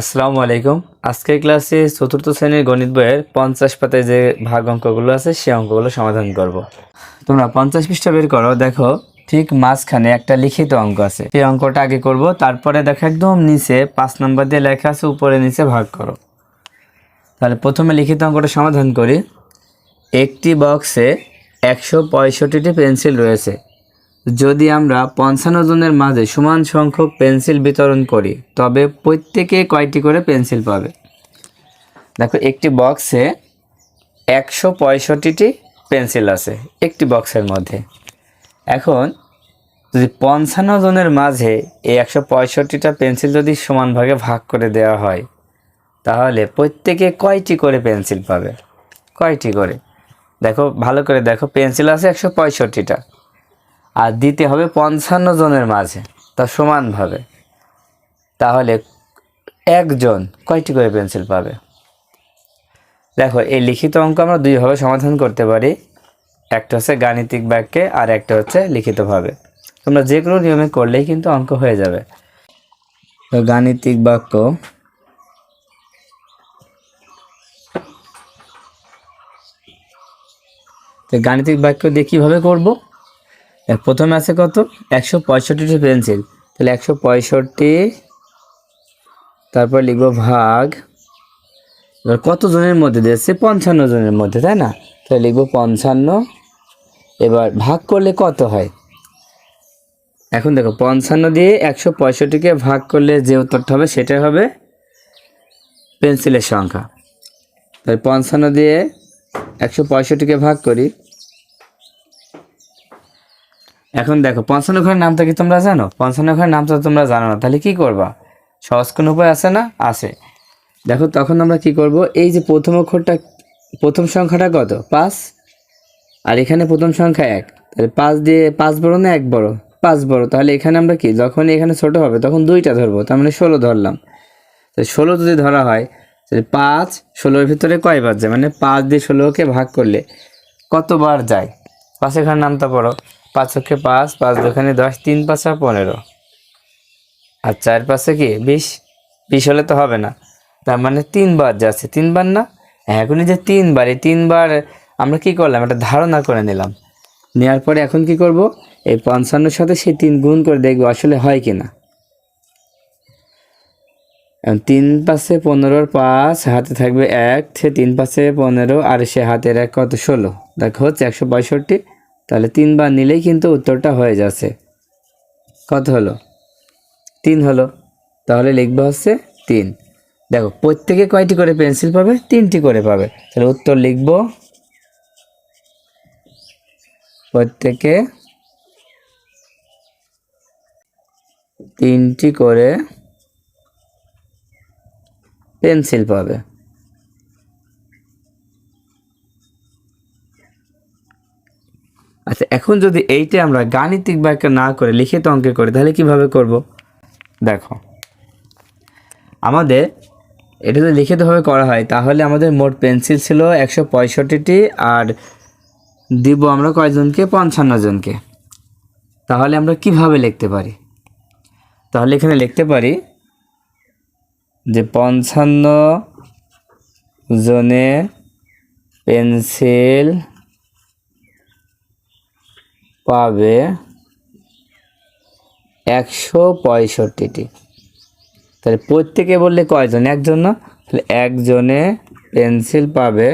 আসসালামু আলাইকুম। আজকের ক্লাসে চতুর্থ শ্রেণির গণিত বইয়ের পঞ্চাশ পাতায় যে ভাগ অঙ্কগুলো আছে, সেই অঙ্কগুলো সমাধান করব। তোমরা পঞ্চাশ পৃষ্ঠা বের করো, দেখো ঠিক মাঝখানে একটা লিখিত অঙ্ক আছে। সেই অঙ্কটা আগে করব, তারপরে দেখো একদম নিচে পাঁচ নম্বর দিয়ে লেখা আছে, উপরে নিচে ভাগ করো। তাহলে প্রথমে লিখিত অঙ্কটা সমাধান করি। একটি বক্সে একশো পঁয়ষট্টিটি পেন্সিল রয়েছে। যদি আমরা পঞ্চান্ন জনের মাঝে সমান সংখ্যক পেন্সিল বিতরণ করি, তবে প্রত্যেকে কয়টি করে পেন্সিল পাবে? দেখো, একটি বক্সে একশো পঁয়ষট্টিটি পেন্সিল আছে, একটি বক্সের মধ্যে। এখন, যদি পঞ্চান্ন জনের মাঝে এই একশো পঁয়ষট্টিটা পেন্সিল যদি সমান ভাগে ভাগ করে দেওয়া হয়, তাহলে প্রত্যেকে কয়টি করে পেন্সিল পাবে? কয়টি করে? দেখো, ভালো করে দেখো, পেন্সিল আছে একশো পঁয়ষট্টিটা। আর দিতে হবে পঞ্চান্ন জনের মাঝে, তা সমানভাবে। তাহলে একজন কয়টি করে পেন্সিল পাবে? দেখো, এই লিখিত অঙ্ক আমরা দুইভাবে সমাধান করতে পারি। একটা হচ্ছে গাণিতিক বাক্যে আর একটা হচ্ছে লিখিতভাবে। তোমরা যে কোনো নিয়মে করলেই কিন্তু অঙ্ক হয়ে যাবে। তো গাণিতিক বাক্য তো গাণিতিক বাক্য দিয়ে কীভাবে করব? প্রথমে আছে কত? একশো পঁয়ষট্টিটি পেন্সিল। তাহলে একশো পঁয়ষট্টি, তারপর লিখব ভাগ। এবার কত জনের মধ্যে দিয়েছে পঞ্চান্ন জনের মধ্যে, তাই না? তাহলে লিখব পঞ্চান্ন। এবার ভাগ করলে কত হয়? এখন দেখো, পঞ্চান্ন দিয়ে একশো পঁয়ষট্টিকে ভাগ করলে যে উত্তরটা হবে, সেটাই হবে পেন্সিলের সংখ্যা। তাহলে পঞ্চান্ন দিয়ে একশো পঁয়ষট্টিকে ভাগ করি। এখন দেখো, পঞ্চান্ন ঘরের নামটা কি তোমরা জানো? পঞ্চান্ন ঘরের নামটা তোমরা জানো না, তাহলে কি করবা? সহজ কোনো উপায় আছে না? আছে। দেখো, তখন আমরা কি করব? এই যে প্রথম অক্ষরটা, প্রথম সংখ্যাটা কত? পাঁচ। আর এখানে প্রথম সংখ্যা এক। তাহলে পাঁচ দিয়ে, পাঁচ বড় না এক বড়? পাঁচ বড়। তাহলে এখানে আমরা কি? যখন এখানে ছোট হবে, তখন দুইটা ধরবো, তার মানে ষোলো ধরলাম। তো ষোলো যদি ধরা হয়, তাহলে পাঁচ, ষোলোর ভিতরে কয়বার যায় মানে পাঁচ দিয়ে ষোলোকে ভাগ করলে কতবার যায়? পাঁচের ঘর নামটা পড়ো। পাঁচ অক্ষে পাঁচ পাঁচ দোকানে দশ, তিন পাঁচা পনেরো। আর চার পাশে কি? বিশ? বিশ হলে তো হবে না। তার মানে তিনবার যাচ্ছে তিনবার না? এখনই যে তিনবার, এই তিনবার আমরা কি করলাম? একটা ধারণা করে নিলাম। নেওয়ার পরে এখন কি করব? এই পঞ্চান্নর সাথে সেই তিন গুণ করে দেখব আসলে হয় কি না। তিন পাশে পনেরোর পাঁচ, হাতে থাকবে এক, সে তিন পাশে পনেরো, আর সে হাতের এক কত? ষোলো। দেখো হচ্ছে একশো পঁয়ষট্টি। তাহলে তিনবার নিলেই কিন্তু উত্তরটা হয়ে যাচ্ছে। কত হলো? তিন হলো। তাহলে লিখব হচ্ছে তিন। দেখো, প্রত্যেকে কয়টি করে পেন্সিল পাবে? তিনটি করে পাবে। তাহলে উত্তর লিখব। প্রত্যেকে তিনটি করে পেন্সিল পাবে। আচ্ছা এখন যদি এইটা আমরা গাণিতিক বাক্য না করে লিখিত অঙ্কে করি, তাহলে কীভাবে করব? দেখো, আমাদের এটা যদি লিখিতভাবে করা হয়, তাহলে আমাদের মোট পেন্সিল ছিল একশো পঁয়ষট্টিটি আর দিব আমরা কয়জনকে? পঞ্চান্ন জনকে। তাহলে আমরা কীভাবে লিখতে পারি? তাহলে এখানে লিখতে পারি যে পঞ্চান্ন জনে পেন্সিল পাবে একশো পঁয়ষট্টিটি। তাহলে প্রত্যেকে বললে কয়জন? একজন না? তাহলে একজনে পেন্সিল পাবে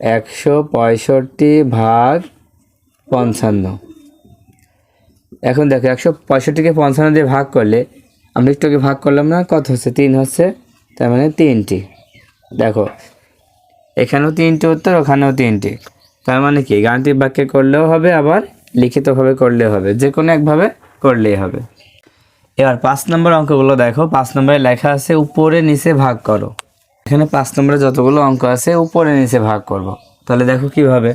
একশো পঁয়ষট্টি ভাগ পঞ্চান্ন। এখন দেখো, একশো পঁয়ষট্টিকে পঞ্চান্ন দিয়ে ভাগ করলে আমি একটু ভাগ করলাম না? কত হচ্ছে? তিন হচ্ছে। তার মানে তিনটি। দেখো, এখানেও তিনটি উত্তর, ওখানেও তিনটি। তার মানে কি? গাণিতিক বাক্যে করলেও হবে, আবার লিখিতভাবে করলেও হবে, যে কোনো একভাবে করলেই হবে। এবার পাঁচ নম্বর অঙ্কগুলো দেখো, পাঁচ নম্বরে লেখা আছে, উপরে নিচে ভাগ করো। এখানে পাঁচ নম্বরে যতগুলো অঙ্ক আছে, উপরে নিচে ভাগ করব। তাহলে দেখো কীভাবে?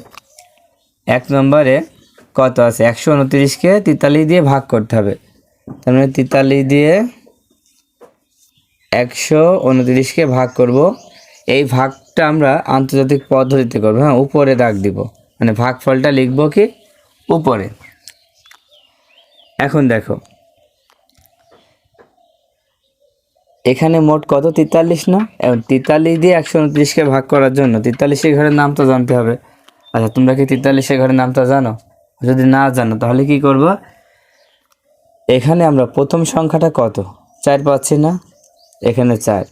এক নম্বরে কত আছে? একশো উনত্রিশকে তেতাল্লিশ দিয়ে ভাগ করতে হবে। তার মানে তেতাল্লিশ দিয়ে একশো উনত্রিশকে ভাগ করব। এই ভাগটা আমরা আন্তর্জাতিক পদ্ধতিতে করব হ্যাঁ উপরে দাগ দিব। মানে ভাগফলটা লিখব কি? উপরে। এখন দেখো। এখানে মোট কত? তেতাল্লিশ না? এবং তেতাল্লিশ দিয়ে একশো উনত্রিশকে ভাগ করার জন্য। তেতাল্লিশের ঘরের নাম তো জানতে হবে। আচ্ছা তোমরা কি তেতাল্লিশের ঘরের নামটা জানো? যদি না জানো, তাহলে কি করব? এখানে আমরা প্রথম সংখ্যাটা কত? চার পাচ্ছি না? এখানে চার।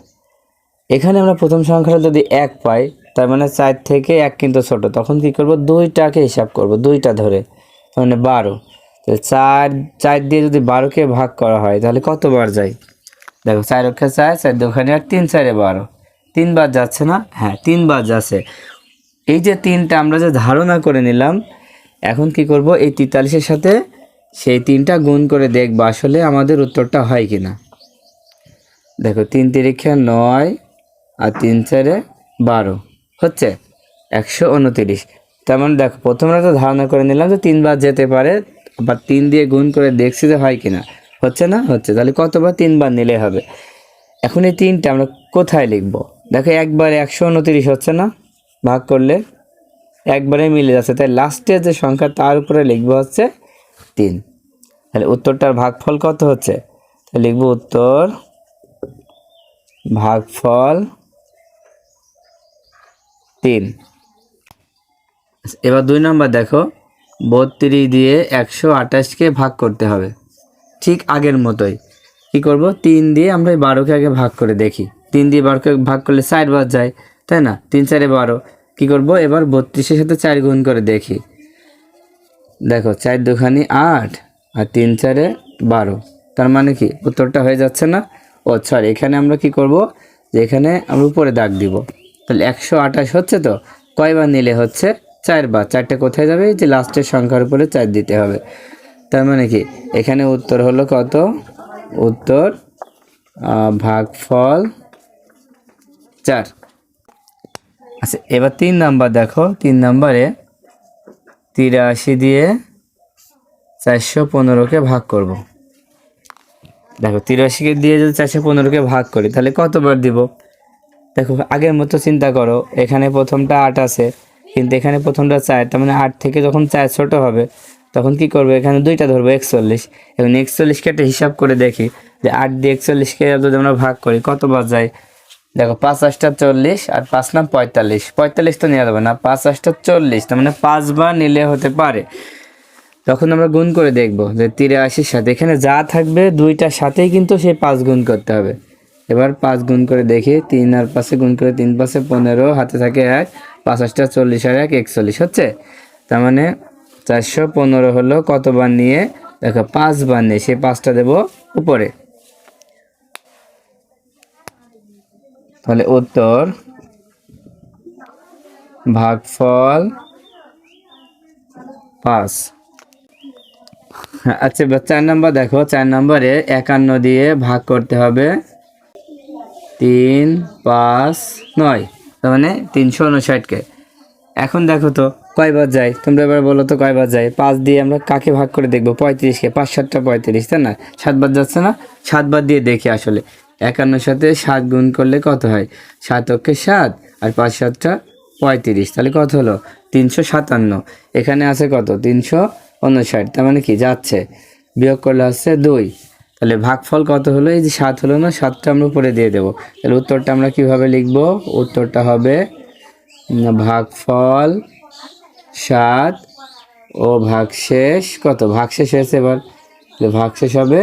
এখানে আমরা প্রথম সংখ্যাটা যদি এক পাই, তার মানে চার থেকে এক কিন্তু ছোট, তখন কি করব? দুইটাকে হিসাব করব, দুইটা ধরে। মানে বারো। তো চার চার দিয়ে যদি বারোকে ভাগ করা হয়, তাহলে কতবার যায়? দেখো, চার অক্ষে চার চার দোকানে আর তিন, চারে বারো। তিনবার যাচ্ছে না? হ্যাঁ তিনবার যাচ্ছে। এই যে তিনটা আমরা যে ধারণা করে নিলাম, এখন কি করব? এই তেতাল্লিশের সাথে সেই তিনটা গুণ করে দেখব আসলে আমাদের উত্তরটা হয় কি না দেখো, তিন তিরিক্ষা নয় আর তিন চারে বারো। হচ্ছে? একশো উনতিরিশ। তার মানে দেখো, প্রথমে তো ধারণা করে নিলাম যে তিনবার যেতে পারে, আবার তিন দিয়ে গুণ করে দেখছি যে হয় কিনা। হচ্ছে না? হচ্ছে। তাহলে কতবার তিনবার নিলে হবে? এখন এই তিনটা আমরা কোথায় লিখব? দেখো, একবারে একশো উনতিরিশ হচ্ছে না? ভাগ করলে একবারে মিলে যাচ্ছে। তাই লাস্টের যে সংখ্যা, তার উপরে লিখব হচ্ছে তিন। তাহলে উত্তরটার ভাগফল কত হচ্ছে? তাহলে লিখব উত্তর, ভাগফল তিন। এবার দুই নম্বর দেখো, বত্রিশ দিয়ে একশো আঠাশকে ভাগ করতে হবে। ঠিক আগের মতোই। কি করব? তিন দিয়ে আমরা এই বারোকে আগে ভাগ করে দেখি। তিন দিয়ে বারোকে ভাগ করলে চার বার যায়, তাই না? তিন চারে বারো। কি করব? এবার বত্রিশের সাথে চার গুণ করে দেখি। দেখো, চার দুখানি আট আর তিন চারে বারো। তার মানে কি? উত্তরটা হয়ে যাচ্ছে না? ও সরি এখানে আমরা কি করব? যে এখানে আমরা উপরে দাগ দিব। তাহলে একশো আঠাশ হচ্ছে তো? কয়বার নিলে হচ্ছে? চারবার চারটে কোথায় যাবে? যে লাস্টের সংখ্যার উপরে চার দিতে হবে। তার মানে কি? এখানে উত্তর হলো কত? উত্তর ভাগফল চার। আচ্ছা এবার তিন নাম্বার দেখো। তিন নাম্বারে তিরাশি দিয়ে চারশো পনেরোকে ভাগ করব। দেখো, তিরাশিকে দিয়ে যদি চারশো পনেরোকে ভাগ করি, তাহলে কতবার দিব? দেখো, আগের মতো চিন্তা করো। এখানে প্রথমটা আট আছে। কিন্তু এখানে প্রথমটা চার, তার মানে আট থেকে যখন চার ছোট হবে, তখন কি করব? এখানে দুইটা ধরবো, একচল্লিশ। এবং একচল্লিশকে একটা হিসাব করে দেখি যে আট দিয়ে একচল্লিশকে যদি আমরা ভাগ করি কতবার যায়? দেখো, পাঁচ আটটা চল্লিশ আর পাঁচ নাম পঁয়তাল্লিশ। পঁয়তাল্লিশ তো নেওয়া যাবে না, পাঁচ আটটা চল্লিশ, তার মানে পাঁচবার নিলে হতে পারে। তখন আমরা গুণ করে দেখব যে তিরাশির সাথে, এখানে যা থাকবে দুইটার সাথেই কিন্তু সেই পাঁচ গুণ করতে হবে। এবার পাঁচ গুণ করে দেখি, তিন আর পাশে গুণ করে তিন পাশে পনেরো, হাতে থাকে এক। পাঁচ আটটা চল্লিশ আর এক, একচল্লিশ, হচ্ছে? তার মানে চারশো পনেরো হলো কতবার নিয়ে? দেখো পাঁচবার নিয়ে, সেই পাঁচটা দেব উপরে। তাহলে উত্তর, ভাগফল পাঁচ। আচ্ছা চার নম্বর দেখো, চার নম্বরে একান্ন দিয়ে ভাগ করতে হবে। তিন, পাঁচ, নয়। তার মানে তিনশো উনষাটকে এখন দেখো তো, কয়বার যায়? তোমরা এবার বলো তো কয়বার যায়? পাঁচ দিয়ে আমরা কাকে ভাগ করে দেখব? পঁয়ত্রিশকে। পাঁচ সাতটা পঁয়ত্রিশ, তাই না? সাতবার যাচ্ছে না? সাতবার দিয়ে দেখি আসলে। একান্নর সাথে সাত গুণ করলে কত হয়? সাত অক্ষে সাত আর পাঁচ সাতটা পঁয়ত্রিশ, তাহলে কত হলো? তিনশো সাতান্ন। এখানে আছে কত? তিনশো উনষাট তার মানে কি? যাচ্ছে। বিয়োগ করলে হচ্ছে দুই। তাহলে ভাগফল কত হলো? এই যে সাত হলো না, সাতটা আমরা উপরে দিয়ে দেবো। তাহলে উত্তরটা আমরা কীভাবে লিখব? উত্তরটা হবে ভাগফল সাত ও ভাগশেষ কত? ভাগশেষ হয়েছে এবার। ভাগশেষ হবে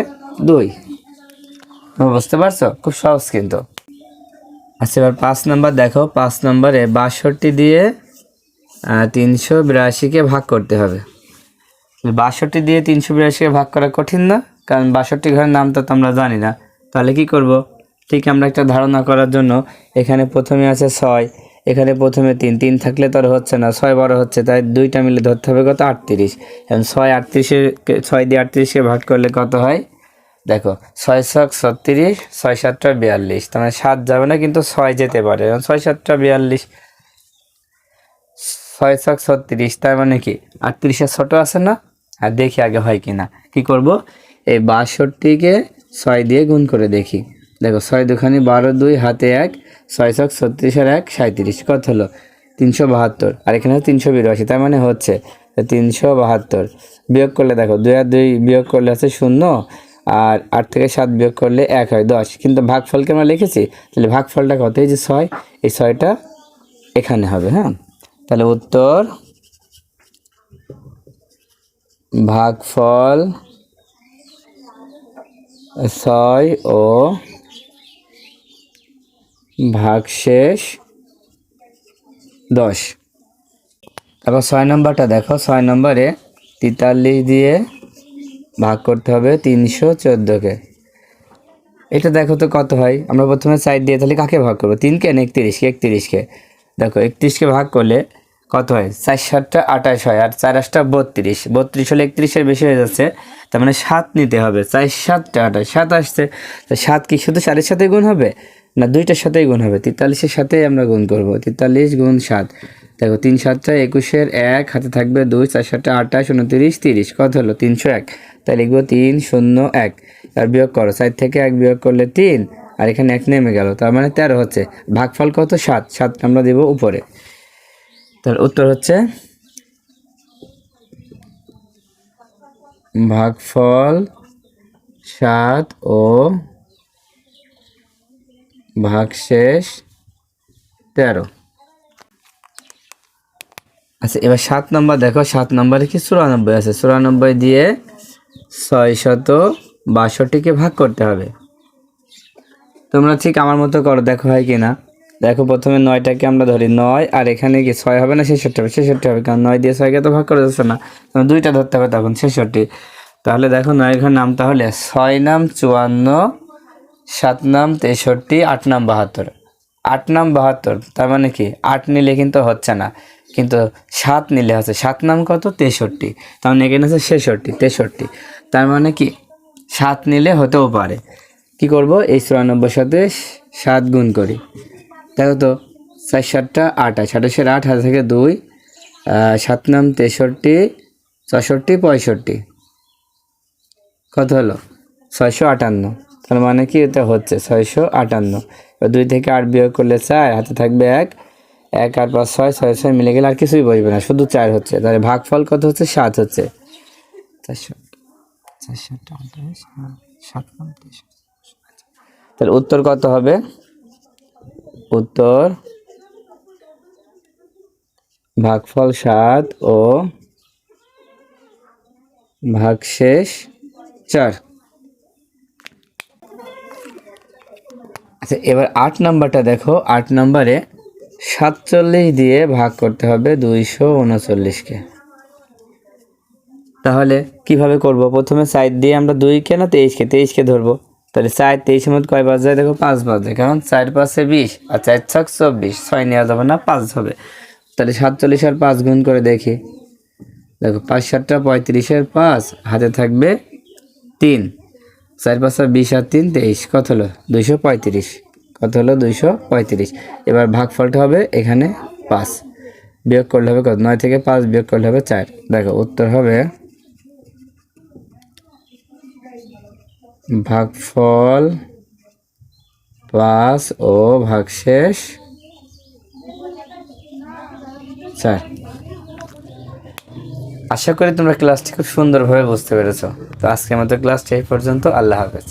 দুই। বুঝতে পারছ? খুব সহজ কিন্তু। আচ্ছা এবার পাঁচ নাম্বার দেখো। পাঁচ নম্বরে বাষট্টি দিয়ে তিনশো বিরাশিকে ভাগ করতে হবে। বাষট্টি দিয়ে তিনশো বিরাশিকে ভাগ করা কঠিন না? কারণ বাষট্টি ঘরের নাম তো আমরা জানি না। তাহলে কি করব? ঠিক আমরা একটা ধারণা করার জন্য এখানে প্রথমে আছে ছয়, এখানে প্রথমে তিন। তিন থাকলে তো আর হচ্ছে না, ছয় বারো হচ্ছে, তাই দুইটা মিলে ধরতে হবে কত? আটত্রিশ। এখন ছয় আটত্রিশের ছয় দিয়ে আটত্রিশকে ভাগ করলে কত হয়? দেখো, ছয় সাত ছত্রিশ, ছয় সাতটা বিয়াল্লিশ। তার মানে সাত যাবে না, কিন্তু ছয় যেতে পারে। ছয় সাতটা বিয়াল্লিশ, ছয় ছক ছত্রিশ, তার মানে কি? আটত্রিশের ছোটো আছে না? আর দেখি আগে হয় কি না কী করব? এই বাষট্টিকে ছয় দিয়ে গুণ করে দেখি। দেখো, ছয় দুখানি বারো দুই, হাতে এক, ছয় ছক ছত্রিশ আর এক সাঁত্রিশ কত হলো? তিনশো বাহাত্তর। আর এখানে তিনশো বিরাশি, তার মানে হচ্ছে তিনশো বাহাত্তর। বিয়োগ করলে দেখো, দুই আর দুই বিয়োগ করলে আছে শূন্য, আর আট থেকে সাত বিয়োগ করলে এক হয় দশ। কিন্তু ভাগফলকে আমরা লিখেছি, তাহলে ভাগফলটা কত? এই যে ছয়, এই ছয়টা এখানে হবে হ্যাঁ? তাহলে উত্তর, ভাগফল ছয় ও ভাগশেষ দশ। তারপর ছয় নম্বরটা দেখো, ছয় নম্বরে তেতাল্লিশ দিয়ে ভাগ করতে হবে তিনশো চোদ্দোকে। এটা দেখো তো কত হয়? আমরা প্রথমে সাইড দিয়ে তাহলে কাকে ভাগ করব? তিনকে না একত্রিশকে? একত্রিশকে। দেখো, একত্রিশকে ভাগ করলে কত হয়? চার সাতটা আঠাশ হয়, আর চার আটটা বত্রিশ। বত্রিশ হলে একত্রিশের বেশি হয়ে যাচ্ছে। তার মানে সাত নিতে হবে। চার সাতটা, আঠাশ, সাত আসছে, তো সাত কি শুধু চারের সাথে গুণ হবে? না, দুইটার সাথেই গুণ হবে। তেতাল্লিশের সাথেই আমরা গুণ করব। তেতাল্লিশ গুণ সাত। দেখো, তিন সাতটা, একুশের এক, হাতে থাকবে দুই, চার সাতটা, আঠাশ, উনতিরিশ, তিরিশ। কত হলো? তিনশো এক। তাই লিখব তিন, শূন্য, এক। আর বিয়োগ করো। চার থেকে এক বিয়োগ করলে তিন। আর এখানে এক নেমে গেল। তার মানে তেরো হচ্ছে। ভাগফল কত? সাত। সাত আমরা দেবো উপরে। তার উত্তর হচ্ছে ভাগফল সাত ও ভাগশেষ তেরো। আচ্ছা এবার সাত নম্বর দেখো, সাত নম্বরে কি চুরানব্বই আছে? চুরানব্বই দিয়ে ছয় শত বাষট্টিকে ভাগ করতে হবে। তোমরা ঠিক আমার মতো করো, দেখো হয় কি না দেখো প্রথমে নয়টাকে আমরা ধরি। নয়, আর এখানে কি ছয় হবে না ছেষট্টি হবে? ছেষট্টি হবে, কারণ নয় দিয়ে ছয়কে তো ভাগ করে যাচ্ছে না। দুইটা ধরতে হবে তখন, ছেষট্টি। তাহলে দেখো নয় ঘর নাম তাহলে ছয় নাম চুয়ান্ন, সাত নাম তেষট্টি, আট নাম বাহাত্তর। আট নাম বাহাত্তর, তার মানে কি? আট নিলে কিন্তু হচ্ছে না। কিন্তু সাত নিলে হচ্ছে, সাত নাম কত? তেষট্টি। তার মানে এখানে হচ্ছে ছেষট্টি, তেষট্টি। তার মানে কি? সাত নিলে হতেও পারে। কি করব? এই চুরানব্বই সাথে সাত গুণ করি। দেখো তো চার সাতটা আঠাশ আঠাশের আট হাজার থেকে দুই। সাত নাম তেষট্টি, চৌষট্টি, পঁয়ষট্টি। কত হলো? ছয়শো আটান্ন। তার মানে কি এটা হচ্ছে? ছয়শো আটান্ন। দুই থেকে আট বিয়োগ করলে চার, হাতে থাকবে এক। এক, আট, পাঁচ, ছয় ছয় ছয় মিলে গেলে আর কিছুই বসবে না, শুধু চার হচ্ছে। তাহলে ভাগফল কত হচ্ছে? সাত হচ্ছে। তাহলে উত্তর কত হবে? উত্তর ভাগফল সাত ও ভাগশেষ চার। আচ্ছা এবার আট নাম্বারটা দেখো। আট নাম্বারে সাতচল্লিশ দিয়ে ভাগ করতে হবে দুইশো উনচল্লিশকে। তাহলে কীভাবে করব? প্রথমে সাইড দিয়ে আমরা দুইকে না তেইশকে? তেইশকে ধরবো। তাহলে চার তেইশের মধ্যে কয় বাজ যায়? দেখো পাঁচ বাজ যায়। কারণ চার পাঁচে বিশ আর চার ছক চব্বিশ। ছয় নেওয়া যাবে না, পাঁচ হবে। তাহলে সাতচল্লিশ আর পাঁচ গুণ করে দেখি। দেখো, পাঁচ সাতটা পঁয়ত্রিশের পাঁচ, হাতে থাকবে তিন। চার পাঁচটা বিশ আর তিন, তেইশ। কত হলো? দুইশো পঁয়ত্রিশ। কত হলো? দুইশো পঁয়ত্রিশ। এবার ভাগফলটা হবে এখানে পাঁচ। বিয়োগ করলে হবে কত? নয় থেকে পাঁচ বিয়োগ করলে হবে চার। দেখো, উত্তর হবে ভাগফল পাঁচ ও ভাগশেষ চার। আশা করি তোমরা ক্লাসটি খুব সুন্দরভাবে বুঝতে পেরেছ। তো আজকের মতো ক্লাসটি এই পর্যন্ত। আল্লাহ হাফেজ।